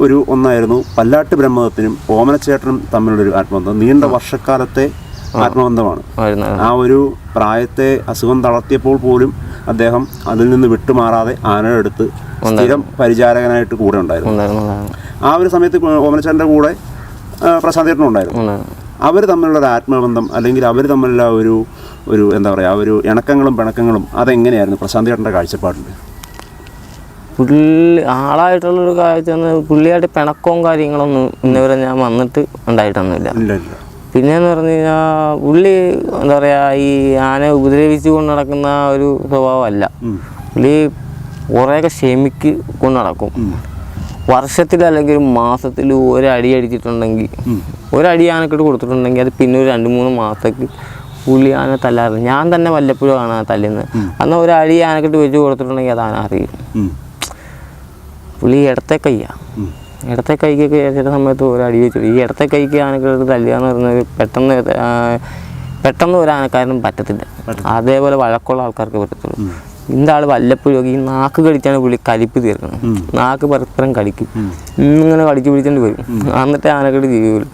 ഒരു ഒന്നായിരുന്നു പല്ലാട്ട് ബ്രഹ്മദത്തിനും ഓമനച്ചേട്ടനും തമ്മിലുള്ളൊരു ആത്മബന്ധം. നീണ്ട വർഷക്കാലത്തെ ആത്മബന്ധമാണ്. ആ. ഒരു പ്രായത്തെ അസുഖം തളർത്തിയപ്പോൾ പോലും അദ്ദേഹം അതിൽ നിന്ന് വിട്ടുമാറാതെ ആനയെടുത്ത് സ്ഥിരം പരിചാരകനായിട്ട് കൂടെ ഉണ്ടായിരുന്നു. ആ ഒരു സമയത്ത് ഓമനച്ചേട്ടന്റെ കൂടെ പ്രശാന്തേട്ടനും ഉണ്ടായിരുന്നു. ഉണ്ടായിരുന്നു. അവർ തമ്മിലുള്ള ഒരു ആത്മബന്ധം അല്ലെങ്കിൽ അവർ തമ്മിലുള്ള ഒരു ഒരു എന്താ പറയുക ഒരു ഇണക്കങ്ങളും പിണക്കങ്ങളും അതെങ്ങനെയായിരുന്നു പ്രശാന്തേട്ടന്റെ കാഴ്ചപ്പാടിൽ? പുള്ളി ആളായിട്ടുള്ളൊരു കാഴ്ച പുള്ളിയായിട്ട് പിണക്കവും കാര്യങ്ങളൊന്നും ഇന്നവരെ ഞാൻ വന്നിട്ട് ഉണ്ടായിട്ടൊന്നുമില്ല. പിന്നെന്ന് പറഞ്ഞു കഴിഞ്ഞാൽ പുള്ളി എന്താ പറയുക ഈ ആനയെ ഉപദ്രവിച്ചു കൊണ്ട് നടക്കുന്ന ഒരു സ്വഭാവമല്ല. പുള്ളി കുറേയൊക്കെ ക്ഷമിക്ക് കൊണ്ട് നടക്കും. വർഷത്തിൽ അല്ലെങ്കിൽ ഒരു മാസത്തിൽ ഒരടി അടിച്ചിട്ടുണ്ടെങ്കിൽ ഒരടി ആനക്കിട്ട് കൊടുത്തിട്ടുണ്ടെങ്കിൽ അത് പിന്നെ ഒരു രണ്ട് മൂന്ന് മാസത്തേക്ക് പുള്ളി ആന തല്ലാറില്ല. ഞാൻ തന്നെ വല്ലപ്പോഴും ആണ് ആ തല്ലുന്നത് അന്ന് ഒരു അടി ആനക്കിട്ട് വെച്ച് കൊടുത്തിട്ടുണ്ടെങ്കിൽ അത് ആന അറിയും. പുള്ളി ഇടത്തെ കയ്യാ ഇടത്തെ കൈക്കൊക്കെ ചില സമയത്ത് ഒരു അടി വെച്ചു ഈ ഇടത്തെ കൈക്ക് ആനക്കെടുത്ത് തല്ലുക എന്ന് പറയുന്നത് പെട്ടെന്ന് പെട്ടെന്ന് ഒരു ആനക്കാരനും പറ്റത്തില്ല. അതേപോലെ വഴക്കമുള്ള ആൾക്കാർക്ക് പറ്റത്തുള്ളൂ. ഇന്താൾ വല്ലപ്പോഴും ഈ നാക്ക് കടിച്ചാണ് പുള്ളി കലിപ്പ് തീർക്കുന്നത്. നാക്ക് പരസ്പരം കടിക്കും. ഇങ്ങനെ കടിച്ചു പിടിച്ചോണ്ട് വരും. എന്നിട്ട് ആനക്കെട്ട് ചെയ്യുള്ളൂ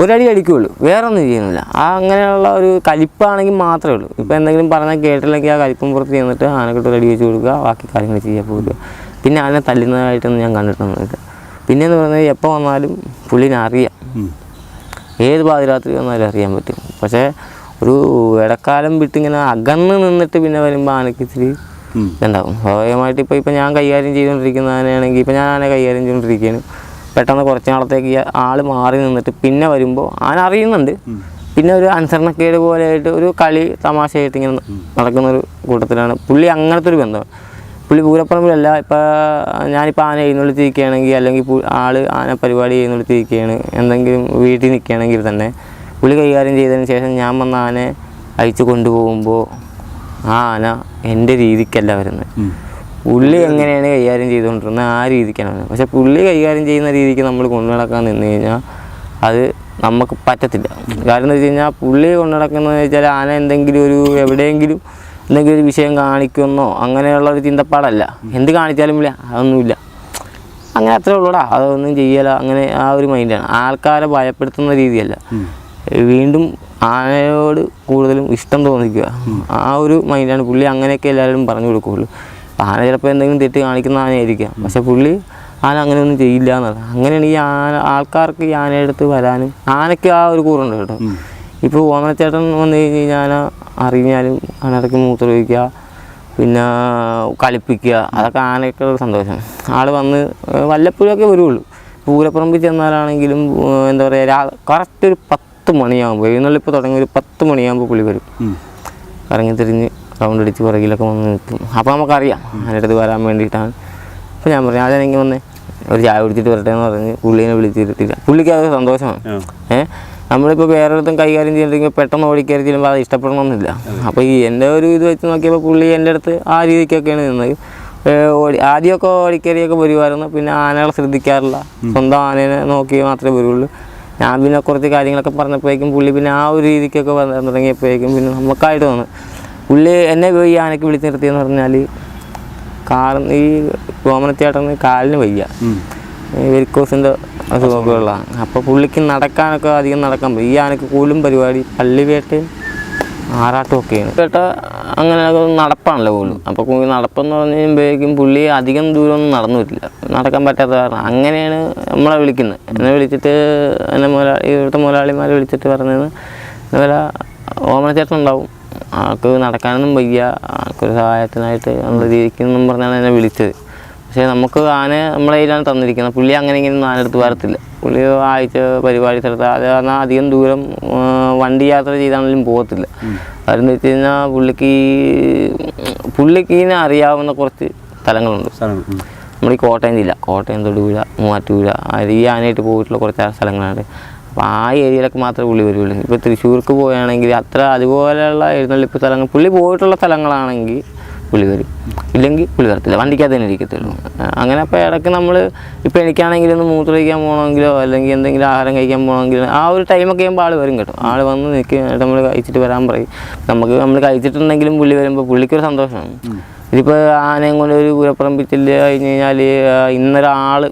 ഒരടി അടിക്കുള്ളൂ. വേറെ ഒന്നും ചെയ്യുന്നില്ല. ആ അങ്ങനെയുള്ള ഒരു കലിപ്പാണെങ്കിൽ മാത്രമേ ഉള്ളൂ. ഇപ്പോൾ എന്തെങ്കിലും പറഞ്ഞാൽ കേട്ടില്ലെങ്കിൽ ആ കലിപ്പും പുറത്ത് ചെന്നിട്ട് ആനക്കെട്ട് ഒരു അടി വെച്ച് കൊടുക്കുക. ബാക്കി കാര്യങ്ങൾ ചെയ്യാൻ പോവുക. പിന്നെ ആനെ തല്ലുന്നതായിട്ടൊന്നും ഞാൻ കണ്ടിട്ടൊന്നുമില്ല പിന്നെ എന്ന് പറഞ്ഞാൽ എപ്പോൾ വന്നാലും പുള്ളിനെ അറിയാം. ഏത് പാതിരാത്രി വന്നാലും അറിയാൻ പറ്റും. പക്ഷേ ഒരു ഇടക്കാലം വിട്ടിങ്ങനെ അകന്ന് നിന്നിട്ട് പിന്നെ വരുമ്പോൾ ആനയ്ക്ക് ഇച്ചിരി ഉം. ഇതുണ്ടാവും. സ്വാഭാവികമായിട്ട് ഇപ്പോൾ ഇപ്പോൾ ഞാൻ കൈകാര്യം ചെയ്തുകൊണ്ടിരിക്കുന്ന ആനയാണെങ്കിൽ ഇപ്പോൾ ഞാൻ ആന കൈകാര്യം ചെയ്തുകൊണ്ടിരിക്കുകയാണ്. പെട്ടെന്ന് കുറച്ച് നാളത്തേക്ക് ആൾ മാറി നിന്നിട്ട് പിന്നെ വരുമ്പോൾ ആന അറിയുന്നുണ്ട്. പിന്നെ ഒരു അനുസരണക്കേട് പോലെയായിട്ട് ഒരു കളി തമാശയായിട്ട് ഇങ്ങനെ നടക്കുന്ന ഒരു കൂട്ടത്തിലാണ്. പുള്ളി അങ്ങനത്തെ ഒരു ബന്ധം. പുള്ളി പൂരപ്പറമ്പിലല്ല ഇപ്പോൾ ഞാനിപ്പോൾ ആന എഴുന്നള്ളിത്തിരിക്കുകയാണെങ്കിൽ അല്ലെങ്കിൽ ആൾ ആന പരിപാടി എഴുന്നള്ളിത്തിരിക്കുകയാണ് എന്തെങ്കിലും വീട്ടിൽ നിൽക്കുകയാണെങ്കിൽ തന്നെ പുള്ളി കൈകാര്യം ചെയ്തതിന് ശേഷം ഞാൻ വന്ന ആനയെ അയച്ചു കൊണ്ടുപോകുമ്പോൾ ആ ആന എന്റെ രീതിക്കല്ല വരുന്നത്. പുള്ളി എങ്ങനെയാണ് കൈകാര്യം ചെയ്തുകൊണ്ടിരുന്നത് ആ രീതിക്കാണ്. വരുന്നത് പക്ഷെ പുള്ളി കൈകാര്യം ചെയ്യുന്ന രീതിക്ക് നമ്മൾ കൊണ്ടു നടക്കാൻ നിന്ന് കഴിഞ്ഞാൽ അത് നമുക്ക് പറ്റത്തില്ല. കാരണം എന്ന് വെച്ച് കഴിഞ്ഞാൽ പുള്ളി കൊണ്ടു നടക്കുന്നതെന്ന് വെച്ചാൽ ആന എന്തെങ്കിലും ഒരു എവിടെയെങ്കിലും എന്തെങ്കിലും ഒരു വിഷയം കാണിക്കുന്നോ അങ്ങനെയുള്ള ഒരു ചിന്തപ്പാടല്ല. എന്ത് കാണിച്ചാലും ഇല്ല അതൊന്നുമില്ല. അങ്ങനെ അത്രേ ഉള്ളൂടാ. അതൊന്നും ചെയ്യല. അങ്ങനെ ആ ഒരു മൈൻഡാണ് ആൾക്കാരെ ഭയപ്പെടുത്തുന്ന രീതിയല്ല. വീണ്ടും ആനയോട് കൂടുതലും ഇഷ്ടം തോന്നിക്കുക. ആ ഒരു മൈൻഡാണ് പുള്ളി അങ്ങനെയൊക്കെ എല്ലാവരും പറഞ്ഞു കൊടുക്കുകയുള്ളൂ അപ്പം ആന ചിലപ്പോൾ എന്തെങ്കിലും തെറ്റ് കാണിക്കുന്ന ആനയായിരിക്കാം. പക്ഷെ പുള്ളി ആന അങ്ങനെയൊന്നും ചെയ്യില്ല എന്നുള്ളത് അങ്ങനെയാണ് ഈ ആന ആൾക്കാർക്ക് ഈ ആനയെടുത്ത് വരാനും ആനയ്ക്ക് ആ ഒരു കൂറുണ്ട് കേട്ടോ. ഇപ്പോൾ ഓമനച്ചേട്ടൻ വന്നു കഴിഞ്ഞ് കഴിഞ്ഞാൽ അറിഞ്ഞാലും അതിനിടയ്ക്ക് മൂത്രമൊഴിക്കുക പിന്നെ കളിപ്പിക്കുക അതൊക്കെ ആനയൊക്കെ ഒരു സന്തോഷം ആൾ വന്ന് വല്ലപ്പോഴൊക്കെ വരുള്ളൂ. പൂരപ്പറമ്പിൽ ചെന്നാലാണെങ്കിലും എന്താ പറയുക രാ കറക്റ്റ് ഒരു പത്ത് മണിയാകുമ്പോൾ എഴുന്നള്ളിപ്പ് തുടങ്ങി ഒരു പത്ത് മണിയാകുമ്പോൾ പുള്ളി വരും. കറങ്ങി തിരിഞ്ഞ് റൗണ്ട് അടിച്ച് പുറകിലൊക്കെ വന്ന് നിൽക്കും. അപ്പോൾ നമുക്കറിയാം അതിന്റെ അടുത്ത് വരാൻ വേണ്ടിയിട്ടാണ്. അപ്പോൾ ഞാൻ പറഞ്ഞു അതെനിക്ക് വന്നേ ഒരു ചായ കുടിച്ചിട്ട് വരട്ടെ എന്ന് പറഞ്ഞ് പുള്ളീനെ വിളിച്ചിരുത്തില്ല പുള്ളിക്ക് അത് സന്തോഷമാണ്. ആ. നമ്മളിപ്പോൾ വേറെ ഒരിടത്തും കൈകാര്യം ചെയ്തിട്ടുണ്ടെങ്കിൽ പെട്ടെന്ന് ഓടിക്കയറി ചെല്ലുമ്പോൾ അത് ഇഷ്ടപ്പെടണമെന്നില്ല അപ്പോൾ ഈ എന്റെ ഒരു ഇത് വെച്ച് നോക്കിയപ്പോൾ പുള്ളി എന്റെ അടുത്ത് ആ രീതിക്കൊക്കെയാണ് നിന്നത്. ഓടി ആദ്യമൊക്കെ ഓടിക്കയറിയൊക്കെ വരുമായിരുന്നു പിന്നെ ആനകളെ ശ്രദ്ധിക്കാറില്ല. സ്വന്തം ആനേനെ നോക്കി മാത്രമേ വരുള്ളൂ. ഞാൻ പിന്നെ കുറച്ച് കാര്യങ്ങളൊക്കെ പറഞ്ഞപ്പോഴേക്കും പുള്ളി പിന്നെ ആ ഒരു രീതിക്കൊക്കെ വരാൻ തുടങ്ങിയപ്പോഴേക്കും പിന്നെ നമുക്കായിട്ട് വന്നു. പുള്ളി എന്നെ പോയി ആനയ്ക്ക് വിളിച്ച് നിർത്തിയെന്ന് പറഞ്ഞാൽ കാറിന് ഈ കോമനത്തേട്ടന് കാലിന് വയ്യ. വെരിക്കോസിന്റെ അസുഖങ്ങളാണ് അപ്പോൾ പുള്ളിക്ക് നടക്കാനൊക്കെ അധികം നടക്കാൻ പറ്റും ഈ ആനക്ക് കൂലും പരിപാടി പള്ളിവേട്ടയും ആറാട്ടും ഒക്കെയാണ് കേട്ട അങ്ങനെ നടപ്പാണല്ലോ പോലും അപ്പോൾ നടപ്പെന്ന് പറഞ്ഞു കഴിയുമ്പോഴേക്കും പുള്ളി അധികം ദൂരമൊന്നും നടന്നു വരില്ല. നടക്കാൻ പറ്റാത്ത കാരണം അങ്ങനെയാണ് നമ്മളെ വിളിക്കുന്നത് എന്നെ വിളിച്ചിട്ട് എന്നെ മുതലാളി ഇവിടുത്തെ മുതലാളിമാരെ വിളിച്ചിട്ട് പറഞ്ഞത് ഇതുപോലെ ഓമനച്ചേട്ടൻ ഉണ്ടാവും ആൾക്ക് നടക്കാനൊന്നും വയ്യ. ആൾക്കൊരു സഹായത്തിനായിട്ട് നമ്മൾ രീതിക്കെന്നും പറഞ്ഞാണ് എന്നെ വിളിച്ചത്. പക്ഷേ നമുക്ക് ആന നമ്മളെ കയ്യിലാണ് തന്നിരിക്കുന്നത്. പുള്ളി അങ്ങനെ ഇങ്ങനെ ആനെടുത്ത് വരത്തില്ല. പുള്ളി ആഴ്ച പരിപാടി സ്ഥലത്ത് അത് കാരണം അധികം ദൂരം വണ്ടി യാത്ര ചെയ്താണെങ്കിലും പോകത്തില്ല. കാരണം എന്ന് വെച്ച് കഴിഞ്ഞാൽ പുള്ളിക്ക് പുള്ളിക്കിനെ അറിയാവുന്ന കുറച്ച് സ്ഥലങ്ങളുണ്ട്. നമ്മുടെ ഈ കോട്ടയം ജില്ല കോട്ടയം തൊടുപുഴ മൂവാറ്റുപുഴ ഈ ആനയായിട്ട് പോയിട്ടുള്ള കുറച്ച് സ്ഥലങ്ങളുണ്ട് അപ്പോൾ ആ ഏരിയയിലൊക്കെ മാത്രമേ പുള്ളി വരുള്ളൂ. ഇപ്പോൾ തൃശ്ശൂർക്ക് പോവുകയാണെങ്കിൽ അത്ര അതുപോലെയുള്ള എഴുന്നള്ളിപ്പ് സ്ഥലങ്ങൾ പുള്ളി പോയിട്ടുള്ള സ്ഥലങ്ങളാണെങ്കിൽ പുള്ളി വരും ഇല്ലെങ്കിൽ പുലി വരത്തില്ല വണ്ടിക്കകത്ത് തന്നെ ഇരിക്കത്തുള്ളൂ. അങ്ങനെ അപ്പോൾ ഇടയ്ക്ക് നമ്മൾ ഇപ്പോൾ എനിക്കാണെങ്കിലും ഒന്ന് മൂത്ര കഴിക്കാൻ പോകണമെങ്കിലോ അല്ലെങ്കിൽ എന്തെങ്കിലും ആഹാരം കഴിക്കാൻ പോകണമെങ്കിലോ ആ ഒരു ടൈമൊക്കെ ആകുമ്പോൾ ആൾ വരും കേട്ടോ. ആൾ വന്ന് നിൽക്കും. നമ്മൾ കഴിച്ചിട്ട് വരാൻ പറയും. നമുക്ക് നമ്മൾ കഴിച്ചിട്ടുണ്ടെങ്കിലും പുള്ളി വരുമ്പോൾ പുള്ളിക്കൊരു സന്തോഷമാണ്. ഇതിപ്പോൾ ആനയും കൊണ്ട് ഒരു പുരപ്പറമ്പിച്ചില്ല കഴിഞ്ഞ് കഴിഞ്ഞാൽ ഇന്നൊരാൾ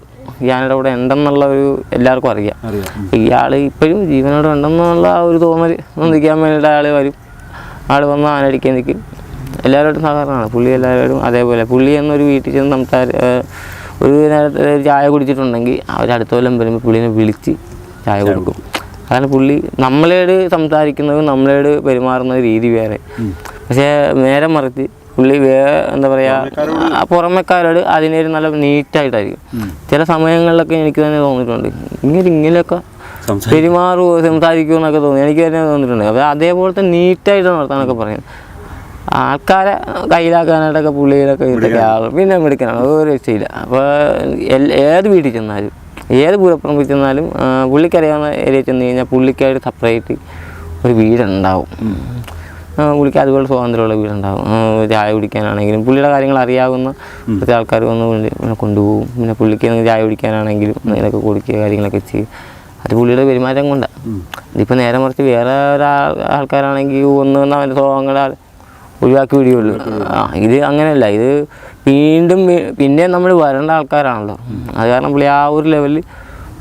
ഞാനിവിടെ കൂടെ ഉണ്ടെന്നുള്ള ഒരു എല്ലാവർക്കും അറിയാം. അറിയാം. ഇയാൾ ഇപ്പോഴും ജീവനോട് ഉണ്ടെന്നുള്ള ആ ഒരു തോന്നൽ നിൽക്കാൻ വേണ്ടിയിട്ട് അയാൾ വരും. ആൾ വന്ന് ആനടിക്കാൻ നിൽക്കും. എല്ലാവരോടും സാധാരണമാണ്. പുള്ളി എല്ലാവരോടും അതേപോലെ. പുള്ളി എന്നൊരു വീട്ടിൽ ചെന്ന് സംസാര ഒരു നേരത്തെ ചായ കുടിച്ചിട്ടുണ്ടെങ്കിൽ അവർ അടുത്ത കൊല്ലം വരുമ്പോൾ പുള്ളിനെ വിളിച്ച് ചായ കൊടുക്കും. അതാണ് പുള്ളി നമ്മളോട് സംസാരിക്കുന്നതും നമ്മളോട് പെരുമാറുന്ന രീതി വേറെ. പക്ഷേ നേരെ മറിച്ച് പുള്ളി വേ എന്താ പറയുക പുറമേക്കാരോട് അതിനൊരു നല്ല നീറ്റായിട്ടായിരിക്കും. ചില സമയങ്ങളിലൊക്കെ എനിക്ക് തന്നെ തോന്നിയിട്ടുണ്ട്. ഇങ്ങനെ ഇങ്ങനെയൊക്കെ. പെരുമാറുമോ സംസാരിക്കുമോ എന്നൊക്കെ തോന്നി. എനിക്ക് തന്നെ തോന്നിയിട്ടുണ്ട്. അപ്പോൾ അതേപോലത്തെ നീറ്റായിട്ട് നടത്താനൊക്കെ പറയും. ആൾക്കാരെ കയ്യിലാക്കാനായിട്ടൊക്കെ പുള്ളിയിലൊക്കെ ഇതൊക്കെ പിന്നെ മെടുക്കാനാണ്. ഒരു രക്ഷയില്ല. അപ്പോൾ ഏത് വീട്ടിൽ ചെന്നാലും ഏത് പൂരപ്പുറമ്പിൽ ചെന്നാലും പുള്ളിക്കറിയാവുന്ന ഏരിയയിൽ ചെന്ന് കഴിഞ്ഞാൽ പുള്ളിക്കായിട്ട് സെപ്പറേറ്റ് ഒരു വീടുണ്ടാവും. പുള്ളിക്ക് അതുപോലെ സ്വാതന്ത്ര്യമുള്ള വീടുണ്ടാവും. ചായ കുടിക്കാനാണെങ്കിലും പുള്ളിയുടെ കാര്യങ്ങൾ അറിയാവുന്ന കുറച്ച് ആൾക്കാർ വന്ന് പുള്ളി പിന്നെ കൊണ്ടുപോകും. പിന്നെ പുള്ളിക്ക് ചായ കുടിക്കാനാണെങ്കിലും ഇതൊക്കെ കൊടുക്കുക കാര്യങ്ങളൊക്കെ ചെയ്യും. അത് പുള്ളിയുടെ പെരുമാറ്റം കൊണ്ടാണ്. ഇതിപ്പോൾ നേരെ മറിച്ച് വേറെ ഒരാൾ ആൾക്കാരാണെങ്കിൽ ഒന്ന് അവന്റെ സ്വഭാവങ്ങളെ ഒഴിവാക്കി വിടുകയുള്ളൂ. ആ ഇത് അങ്ങനെയല്ല. ഇത് വീണ്ടും പിന്നെ നമ്മൾ വരേണ്ട ആൾക്കാരാണല്ലോ. അത് കാരണം പുള്ളി ആ ഒരു ലെവലിൽ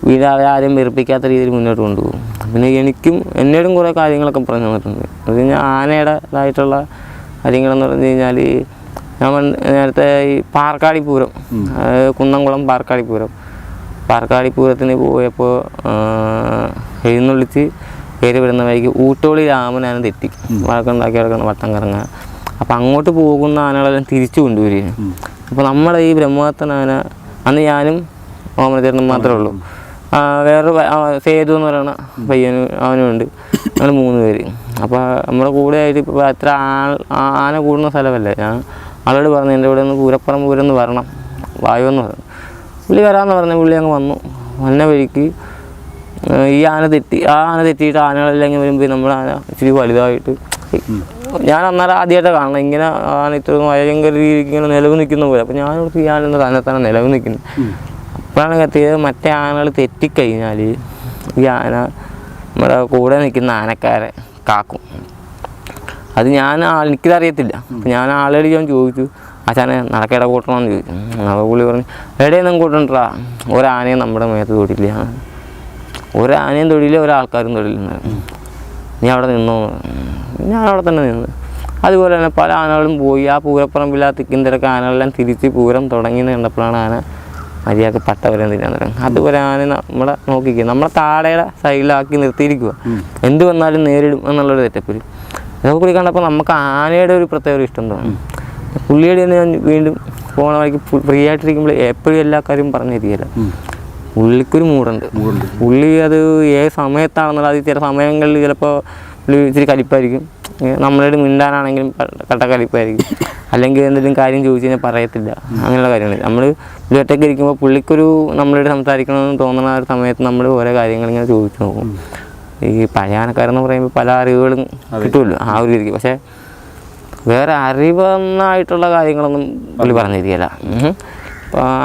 വീട് ആരും വെറുപ്പിക്കാത്ത രീതിയിൽ മുന്നോട്ട് കൊണ്ടുപോകും. പിന്നെ എനിക്കും എന്നോടും കുറേ കാര്യങ്ങളൊക്കെ പറഞ്ഞു തന്നിട്ടുണ്ട്. അത് കഴിഞ്ഞാൽ ആനയുടേതായിട്ടുള്ള കാര്യങ്ങളെന്ന് പറഞ്ഞു കഴിഞ്ഞാൽ ഞാൻ നേരത്തെ ഈ പാർക്കാടി പൂരം കുന്നംകുളം പാർക്കാടി പൂരം. പാർക്കാടി പൂരത്തിന് പോയപ്പോൾ എഴുന്നള്ളിച്ച് പേര് വിടുന്ന വഴിക്ക് ഊട്ടോളി രാമനാണ് തെറ്റി. വഴക്കുണ്ടാക്കി കിടക്കുന്ന വട്ടം കറങ്ങുക അപ്പം അങ്ങോട്ട് പോകുന്ന ആനകളെല്ലാം തിരിച്ചു കൊണ്ടുവരികയാണ്. അപ്പോൾ നമ്മളെ ഈ ബ്രഹ്മദത്തൻ ആന അന്ന് ഞാനും ഓമനചേരനും മാത്രമേ ഉള്ളൂ. പ- സേതു എന്ന് പറയുന്ന പയ്യനും അവനും ഉണ്ട്. ഞങ്ങൾ മൂന്ന് പേര്. അപ്പോൾ നമ്മുടെ കൂടെ ആയിട്ട് ഇപ്പോൾ അത്ര ആൾ ആന കൂടുന്ന സ്ഥലമല്ലേ? ഞാൻ ആളോട് പറഞ്ഞു എന്റെ ഇവിടെ പൂരപ്പുറം പൂരം എന്ന് വരണം. വായുവെന്ന് പറഞ്ഞു. പുള്ളി വരാമെന്ന് പറഞ്ഞു പുള്ളി അങ്ങ് വന്നു. വന്ന വഴിക്ക് ഈ ആന തെറ്റി ആ ആന തെറ്റിയിട്ട് ആനകളെല്ലാം ഇങ്ങനെ വരുമ്പോൾ നമ്മുടെ ആന ഇച്ചിരി വലുതായിട്ട് ഞാൻ അന്നേരം ആദ്യമായിട്ട് കാണണം ഇങ്ങനെ ആണ് ഇത്ര ഭയങ്കര രീതിക്ക് ഇങ്ങനെ നിലവ് നിൽക്കുന്ന പോലെ. അപ്പോൾ ഞാൻ ഈ ആന എന്താ തന്നെ തന്നെ നിലവ് നിൽക്കുന്നു. അപ്പോഴാണ് കത്തിയത് മറ്റേ ആനകൾ തെറ്റിക്കഴിഞ്ഞാൽ ഈ ആന നമ്മുടെ കൂടെ നിൽക്കുന്ന ആനക്കാരെ കാക്കും. അത് ഞാൻ ആൾ എനിക്കിത് അറിയത്തില്ല അപ്പം ഞാൻ ആളോട് ഞാൻ ചോദിച്ചു അച്ഛനെ നടക്കേട കൂട്ടണമെന്ന് ചോദിച്ചു. അപ്പോൾ പുള്ളി പറഞ്ഞു എവിടെയൊന്നും കൂട്ടണ്ടാ? ഒരാനയും നമ്മുടെ മേത്ത് തൊടില്ല. ഒരാനയും തൊടിയില്ല ഒരാൾക്കാരും തൊടില്ല നീ അവിടെ നിന്നോ? ഞാൻ അവിടെ തന്നെ നിന്ന്. അതുപോലെ തന്നെ പല ആനകളും പോയി. ആ പൂരപ്പറമ്പിൽ ആ തിക്കിന്തിരക്ക് ആനകളെല്ലാം തിരിച്ച് പൂരം തുടങ്ങി കണ്ടപ്പോഴാണ് ആന മര്യാദയ്ക്ക് പട്ടവരം തിന്നാൻ തുടങ്ങി. അതുപോലെ ആന നമ്മളെ നോക്കിക്കുക നമ്മളെ താടയുടെ സൈഡിലാക്കി നിർത്തിയിരിക്കുക എന്ത് വന്നാലും നേരിടും എന്നുള്ളൊരു തെറ്റപ്പുരി ഇതൊക്കെ കൂടി കണ്ടപ്പോൾ നമുക്ക് ആനയുടെ ഒരു പ്രത്യേക ഒരു ഇഷ്ടം തോന്നും. പുള്ളിയുടെ തന്നെ ഞാൻ വീണ്ടും പോണ വഴിക്ക് ഫ്രീ ആയിട്ടിരിക്കുമ്പോൾ എപ്പോഴും എല്ലാ കാര്യവും പറഞ്ഞു തരികയില്ല. പുള്ളിക്കൊരു മൂടുണ്ട് പുള്ളി അത് ഏത് സമയത്താണെന്നുള്ള അത് ചില സമയങ്ങളിൽ ചിലപ്പോൾ പുള്ളി ഇച്ചിരി കലിപ്പായിരിക്കും. നമ്മളോട് മിണ്ടാനാണെങ്കിലും കട്ട കലിപ്പായിരിക്കും. അല്ലെങ്കിൽ എന്തെങ്കിലും കാര്യം ചോദിച്ചു കഴിഞ്ഞാൽ പറയത്തില്ല. അങ്ങനെയുള്ള കാര്യങ്ങൾ നമ്മൾ പുള്ളി ഒറ്റയ്ക്ക് ഇരിക്കുമ്പോൾ പുള്ളിക്കൊരു നമ്മളോട് സംസാരിക്കണമെന്ന് തോന്നുന്ന ഒരു സമയത്ത് നമ്മൾ ഓരോ കാര്യങ്ങൾ ഇങ്ങനെ ചോദിച്ചു നോക്കും. ഈ പഴയാനക്കാരെന്ന് പറയുമ്പോൾ പല അറിവുകളും കിട്ടുമല്ലോ ആ ഒരു രീതിക്ക്. പക്ഷേ വേറെ അറിവെന്നായിട്ടുള്ള കാര്യങ്ങളൊന്നും പുള്ളി പറഞ്ഞിരിക്കില്ല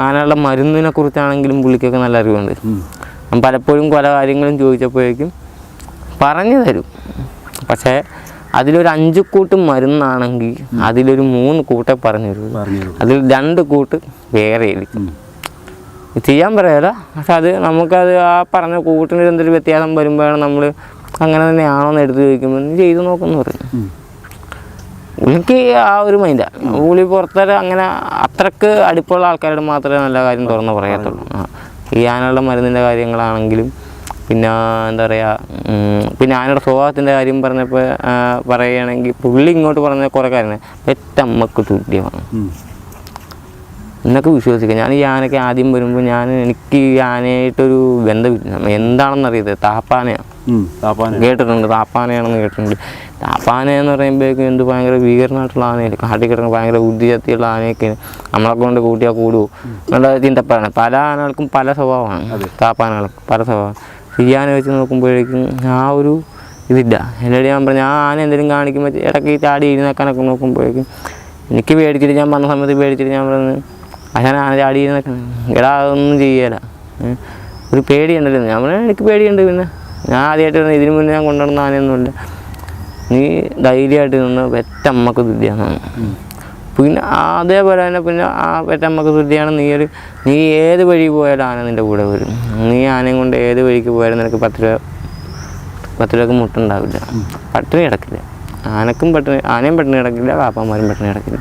ആനകളുടെ മരുന്നിനെ കുറിച്ചാണെങ്കിലും പുള്ളിക്കൊക്കെ നല്ല അറിവുണ്ട്. പലപ്പോഴും പല കാര്യങ്ങളും ചോദിച്ചപ്പോഴേക്കും പറഞ്ഞു തരും. പക്ഷേ അതിലൊരു അഞ്ചു കൂട്ട് മരുന്നാണെങ്കിൽ അതിലൊരു മൂന്ന് കൂട്ടേ പറഞ്ഞു തരും. അതിൽ രണ്ട് കൂട്ട് വേറെ ആയിരിക്കും ചെയ്യാൻ പറയാല? പക്ഷെ അത് നമുക്കത് ആ പറഞ്ഞ കൂട്ടിന് എന്തൊരു വ്യത്യാസം വരുമ്പോഴാണ് നമ്മൾ അങ്ങനെ തന്നെയാണോ എന്ന് എടുത്ത് ചോദിക്കുമ്പോൾ ചെയ്തു നോക്കുന്നു പറഞ്ഞു പറയും. ഉം. ആ ഒരു മൈൻഡാണ് പുള്ളി പുറത്തര അങ്ങനെ അത്രയ്ക്ക് അടുപ്പുള്ള ആൾക്കാരോട് മാത്രമേ നല്ല കാര്യം തുറന്ന് പറയത്തുള്ളൂ. ചെയ്യാനുള്ള ഈ ആനകളുടെ മരുന്നിന്റെ കാര്യങ്ങളാണെങ്കിലും പിന്നെ എന്താ പറയുക പിന്നെ ആനയുടെ സ്വഭാവത്തിന്റെ കാര്യം പറഞ്ഞപ്പോൾ പറയുകയാണെങ്കിൽ പുള്ളി ഇങ്ങോട്ട് പറഞ്ഞ കുറേ കാര്യങ്ങൾ പെറ്റമ്മക്ക് തുല്യമാണ്. എന്നൊക്കെ വിശ്വസിക്കാം. ഞാൻ ഈ ആനയ്ക്ക് ആദ്യം വരുമ്പോൾ ഞാൻ എനിക്ക് ഈ ആനയായിട്ടൊരു ബന്ധം എന്താണെന്ന് അറിയത് താപ്പാനയാണ് കേട്ടിട്ടുണ്ട്. താപ്പാനയാണെന്ന് കേട്ടിട്ടുണ്ട്. താപ്പാന എന്ന് പറയുമ്പോഴേക്കും എന്ത് ഭയങ്കര ഭീകരനായിട്ടുള്ള ആനയായിരിക്കും. കാട്ടിൽ കിടക്കുന്ന ഭയങ്കര ബുദ്ധിശക്തിയുള്ള ആനയൊക്കെ നമ്മളെ കൊണ്ട് കൂട്ടിയാൽ കൂടുമോ എന്നുള്ള ചിന്തപ്പാണ് പല ആനകൾക്കും പല സ്വഭാവമാണ്. താപ്പാനകൾക്ക് പല സ്വഭാവം. ആന വെച്ച് നോക്കുമ്പോഴേക്കും ആ ഒരു ഇതില്ല. എന്നോട് ഞാൻ പറഞ്ഞു ആ ആന എന്തെങ്കിലും കാണിക്കുമ്പോൾ ഇടയ്ക്ക് ചാടി ഇരുന്നേക്കാനൊക്കെ നോക്കുമ്പോഴേക്കും എനിക്ക് പേടിച്ചിട്ട് ഞാൻ വന്ന സമയത്ത് പേടിച്ചിട്ട് ഞാൻ പറഞ്ഞു ഞാൻ ആന ചാടി ഇരുന്നേക്കാൻ എടാ അതൊന്നും ചെയ്യല. ഒരു പേടിയുണ്ടല്ലോ ഞാൻ പറഞ്ഞു എനിക്ക് പേടിയുണ്ട് പിന്നെ. ഞാൻ ആദ്യമായിട്ട് പറഞ്ഞു ഇതിനു മുന്നേ ഞാൻ കൊണ്ടുവന്ന ആനയൊന്നുമില്ല. നീ ധൈര്യമായിട്ട് നിന്ന് പെറ്റമ്മക്ക് തുല്യാണ് പിന്നെ അതേപോലെ തന്നെ പിന്നെ ആ പെറ്റമ്മക്ക് ശുദ്ധിയാണ് നീ ഒരു നീ ഏത് വഴി പോയാലും ആന നിന്റെ കൂടെ വരും. നീ ആനയും കൊണ്ട് ഏത് വഴിക്ക് പോയാലും നിനക്ക് പത്ത് രൂപ പത്ത് രൂപക്ക് മുട്ടുണ്ടാവില്ല പട്ടിണി കിടക്കില്ല. ആനക്കും പട്ടിണി ആനയും പട്ടിണി കിടക്കില്ല കാപ്പന്മാരും പട്ടിണി കിടക്കില്ല.